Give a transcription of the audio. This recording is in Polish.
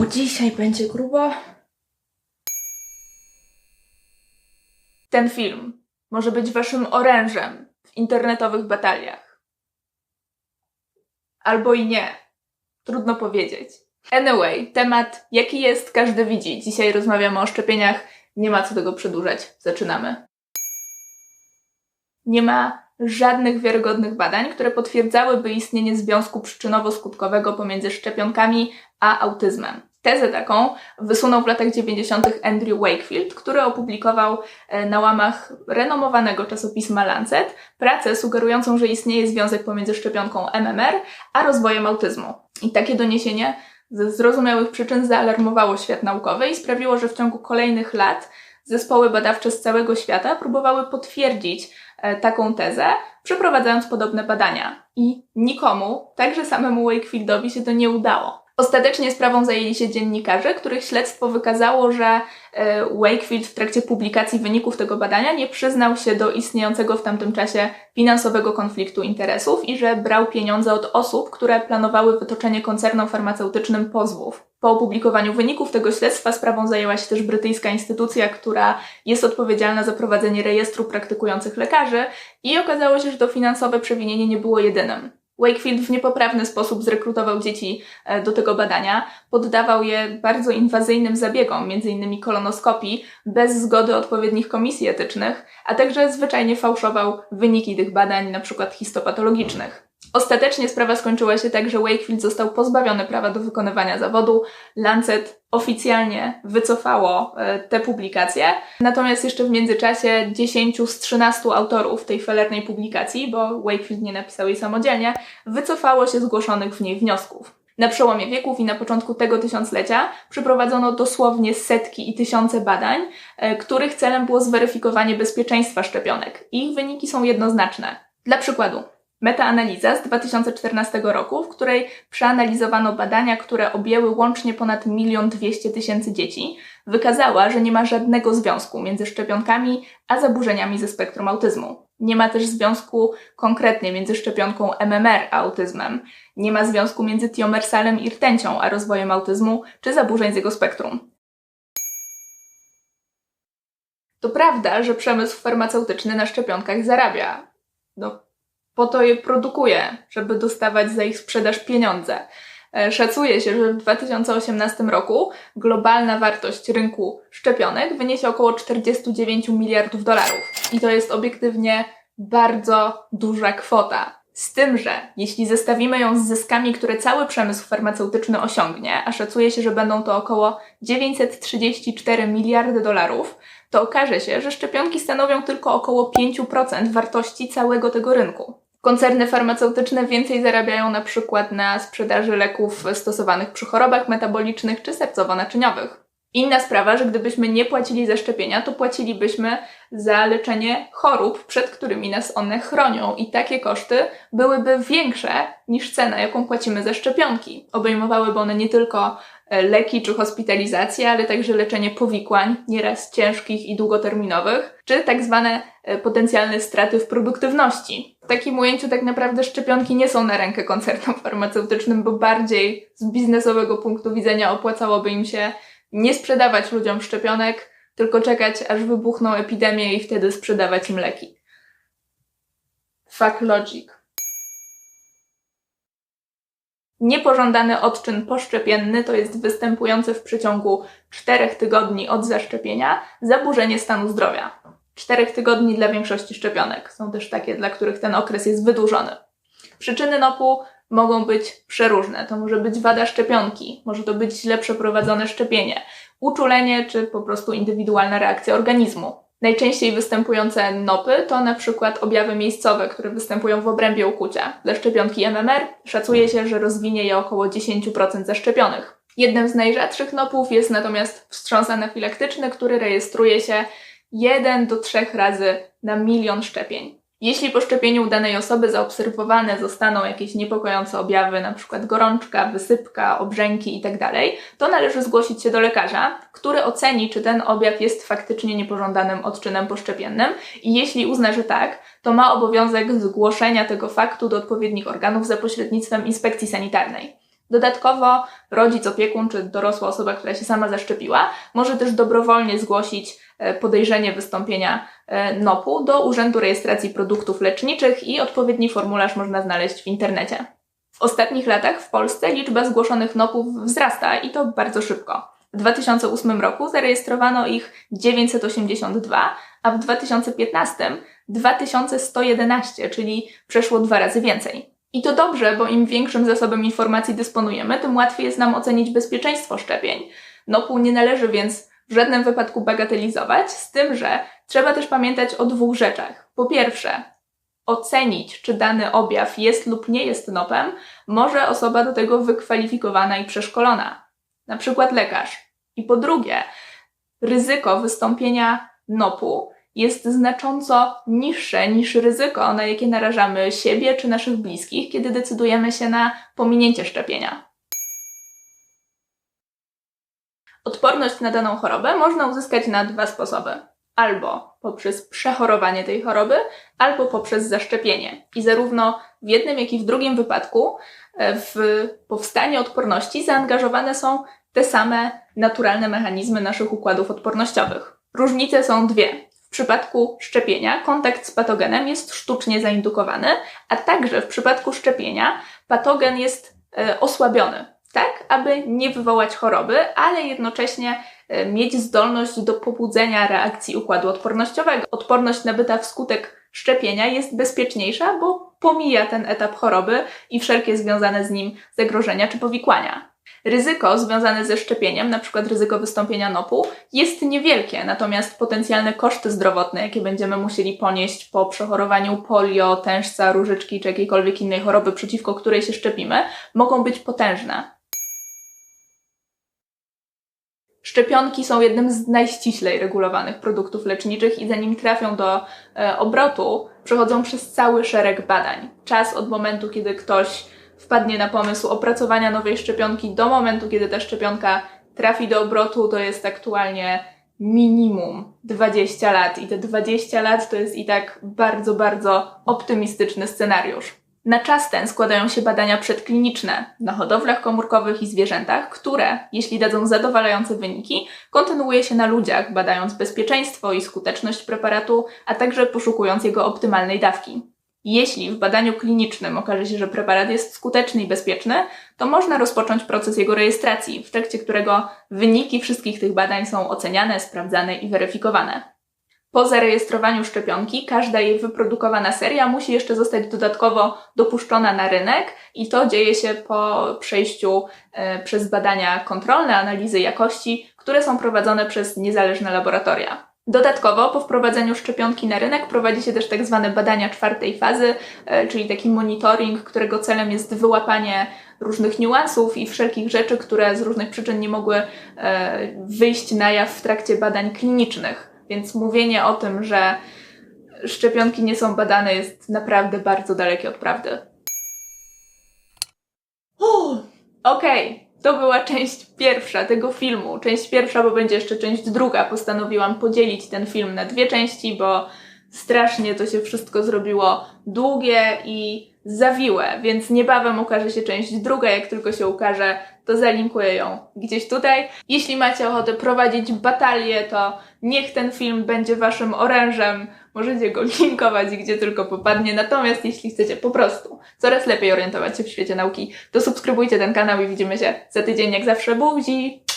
O, dzisiaj będzie grubo. Ten film może być waszym orężem w internetowych bataliach. Albo i nie. Trudno powiedzieć. Anyway, temat jaki jest, każdy widzi. Dzisiaj rozmawiamy o szczepieniach. Nie ma co tego przedłużać. Zaczynamy. Nie ma żadnych wiarygodnych badań, które potwierdzałyby istnienie związku przyczynowo-skutkowego pomiędzy szczepionkami a autyzmem. Tezę taką wysunął w latach 90. Andrew Wakefield, który opublikował e, na łamach renomowanego czasopisma Lancet pracę sugerującą, że istnieje związek pomiędzy szczepionką MMR a rozwojem autyzmu. I takie doniesienie ze zrozumiałych przyczyn zaalarmowało świat naukowy i sprawiło, że w ciągu kolejnych lat zespoły badawcze z całego świata próbowały potwierdzić e, taką tezę, przeprowadzając podobne badania. I nikomu, także samemu Wakefieldowi się to nie udało. Ostatecznie sprawą zajęli się dziennikarze, których śledztwo wykazało, że e, Wakefield w trakcie publikacji wyników tego badania nie przyznał się do istniejącego w tamtym czasie finansowego konfliktu interesów i że brał pieniądze od osób, które planowały wytoczenie koncernom farmaceutycznym pozwów. Po opublikowaniu wyników tego śledztwa sprawą zajęła się też brytyjska instytucja, która jest odpowiedzialna za prowadzenie rejestru praktykujących lekarzy i okazało się, że to finansowe przewinienie nie było jedynym. Wakefield w niepoprawny sposób zrekrutował dzieci e, do tego badania, poddawał je bardzo inwazyjnym zabiegom, m.in. kolonoskopii, bez zgody odpowiednich komisji etycznych, a także zwyczajnie fałszował wyniki tych badań, np. histopatologicznych. Ostatecznie sprawa skończyła się tak, że Wakefield został pozbawiony prawa do wykonywania zawodu. Lancet oficjalnie wycofało e, te publikacje. Natomiast jeszcze w międzyczasie 10 z 13 autorów tej felernej publikacji, bo Wakefield nie napisał jej samodzielnie, wycofało się zgłoszonych w niej wniosków. Na przełomie wieków i na początku tego tysiąclecia przeprowadzono dosłownie setki i tysiące badań, e, których celem było zweryfikowanie bezpieczeństwa szczepionek. Ich wyniki są jednoznaczne. Dla przykładu, Metaanaliza z 2014 roku, w której przeanalizowano badania, które objęły łącznie ponad 1 200 tysięcy dzieci, wykazała, że nie ma żadnego związku między szczepionkami a zaburzeniami ze spektrum autyzmu. Nie ma też związku konkretnie między szczepionką MMR a autyzmem. Nie ma związku między tiomersalem i rtęcią a rozwojem autyzmu czy zaburzeń z jego spektrum. To prawda, że przemysł farmaceutyczny na szczepionkach zarabia. No, po to je produkuje, żeby dostawać za ich sprzedaż pieniądze. E, szacuje się, że w 2018 roku globalna wartość rynku szczepionek wyniesie około 49 miliardów dolarów. I to jest obiektywnie bardzo duża kwota. Z tym, że jeśli zestawimy ją z zyskami, które cały przemysł farmaceutyczny osiągnie, a szacuje się, że będą to około 934 miliardy dolarów, to okaże się, że szczepionki stanowią tylko około 5% wartości całego tego rynku. Koncerny farmaceutyczne więcej zarabiają na przykład na sprzedaży leków stosowanych przy chorobach metabolicznych czy sercowo-naczyniowych. Inna sprawa, że gdybyśmy nie płacili za szczepienia, to płacilibyśmy za leczenie chorób, przed którymi nas one chronią, i takie koszty byłyby większe niż cena, jaką płacimy za szczepionki. Obejmowałyby one nie tylko e, leki czy hospitalizację, ale także leczenie powikłań, nieraz ciężkich i długoterminowych, czy tak zwane e, potencjalne straty w produktywności. Takim ujęciu tak naprawdę szczepionki nie są na rękę koncernom farmaceutycznym, bo bardziej z biznesowego punktu widzenia opłacałoby im się nie sprzedawać ludziom szczepionek, tylko czekać, aż wybuchną epidemie i wtedy sprzedawać im leki. Fuck logic. Niepożądany odczyn poszczepienny to jest występujące w przeciągu 4 tygodni od zaszczepienia zaburzenie stanu zdrowia. 4 tygodni dla większości szczepionek. Są też takie, dla których ten okres jest wydłużony. Przyczyny NOP-u mogą być przeróżne. To może być wada szczepionki, może to być źle przeprowadzone szczepienie, uczulenie czy po prostu indywidualna reakcja organizmu. Najczęściej występujące NOPy to na przykład objawy miejscowe, które występują w obrębie ukucia. Dla szczepionki MMR szacuje się, że rozwinie je około 10% zaszczepionych. Jednym z najrzadszych NOPów jest natomiast wstrząs anafilaktyczny, który rejestruje się 1 do 3 razy na milion szczepień. Jeśli po szczepieniu danej osoby zaobserwowane zostaną jakieś niepokojące objawy, np. gorączka, wysypka, obrzęki itd., tak to należy zgłosić się do lekarza, który oceni, czy ten objaw jest faktycznie niepożądanym odczynem poszczepiennym i jeśli uzna, że tak, to ma obowiązek zgłoszenia tego faktu do odpowiednich organów za pośrednictwem inspekcji sanitarnej. Dodatkowo rodzic, opiekun czy dorosła osoba, która się sama zaszczepiła, może też dobrowolnie zgłosić e, podejrzenie wystąpienia e, NOP-u do Urzędu Rejestracji Produktów Leczniczych i odpowiedni formularz można znaleźć w internecie. W ostatnich latach w Polsce liczba zgłoszonych NOP-ów wzrasta i to bardzo szybko. W 2008 roku zarejestrowano ich 982, a w 2015 2111, czyli przeszło dwa razy więcej. I to dobrze, bo im większym zasobem informacji dysponujemy, tym łatwiej jest nam ocenić bezpieczeństwo szczepień. NOP-u nie należy więc w żadnym wypadku bagatelizować, z tym, że trzeba też pamiętać o dwóch rzeczach. Po pierwsze, ocenić, czy dany objaw jest lub nie jest NOP-em, może osoba do tego wykwalifikowana i przeszkolona, na przykład lekarz. I po drugie, ryzyko wystąpienia NOP-u jest znacząco niższe niż ryzyko, na jakie narażamy siebie czy naszych bliskich, kiedy decydujemy się na pominięcie szczepienia. Odporność na daną chorobę można uzyskać na dwa sposoby. Albo poprzez przechorowanie tej choroby, albo poprzez zaszczepienie. I zarówno w jednym, jak i w drugim wypadku e, w powstanie odporności zaangażowane są te same naturalne mechanizmy naszych układów odpornościowych. Różnice są dwie. W przypadku szczepienia kontakt z patogenem jest sztucznie zaindukowany, a także w przypadku szczepienia patogen jest e, osłabiony, tak aby nie wywołać choroby, ale jednocześnie e, mieć zdolność do pobudzenia reakcji układu odpornościowego. Odporność nabyta wskutek szczepienia jest bezpieczniejsza, bo pomija ten etap choroby i wszelkie związane z nim zagrożenia czy powikłania. Ryzyko związane ze szczepieniem, np. ryzyko wystąpienia NOP-u, jest niewielkie, natomiast potencjalne koszty zdrowotne, jakie będziemy musieli ponieść po przechorowaniu polio, tężca, różyczki czy jakiejkolwiek innej choroby, przeciwko której się szczepimy, mogą być potężne. Szczepionki są jednym z najściślej regulowanych produktów leczniczych i zanim trafią do e, obrotu, przechodzą przez cały szereg badań. Czas od momentu, kiedy ktoś wpadnie na pomysł opracowania nowej szczepionki do momentu, kiedy ta szczepionka trafi do obrotu, to jest aktualnie minimum 20 lat. I te 20 lat to jest i tak bardzo, bardzo optymistyczny scenariusz. Na czas ten składają się badania przedkliniczne na hodowlach komórkowych i zwierzętach, które, jeśli dadzą zadowalające wyniki, kontynuuje się na ludziach, badając bezpieczeństwo i skuteczność preparatu, a także poszukując jego optymalnej dawki. Jeśli w badaniu klinicznym okaże się, że preparat jest skuteczny i bezpieczny, to można rozpocząć proces jego rejestracji, w trakcie którego wyniki wszystkich tych badań są oceniane, sprawdzane i weryfikowane. Po zarejestrowaniu szczepionki każda jej wyprodukowana seria musi jeszcze zostać dodatkowo dopuszczona na rynek i to dzieje się po przejściu e, przez badania kontrolne, analizy jakości, które są prowadzone przez niezależne laboratoria. Dodatkowo po wprowadzeniu szczepionki na rynek prowadzi się też tak zwane badania czwartej fazy, e, czyli taki monitoring, którego celem jest wyłapanie różnych niuansów i wszelkich rzeczy, które z różnych przyczyn nie mogły e, wyjść na jaw w trakcie badań klinicznych. Więc mówienie o tym, że szczepionki nie są badane jest naprawdę bardzo dalekie od prawdy. Okej, okay. To była część pierwsza tego filmu. Część pierwsza, bo będzie jeszcze część druga. Postanowiłam podzielić ten film na dwie części, bo strasznie to się wszystko zrobiło długie i zawiłe, więc niebawem ukaże się część druga. Jak tylko się ukaże, to zalinkuję ją gdzieś tutaj. Jeśli macie ochotę prowadzić batalię, to niech ten film będzie waszym orężem. Możecie go linkować gdzie tylko popadnie. Natomiast jeśli chcecie po prostu coraz lepiej orientować się w świecie nauki, to subskrybujcie ten kanał i widzimy się za tydzień jak zawsze. Buzi!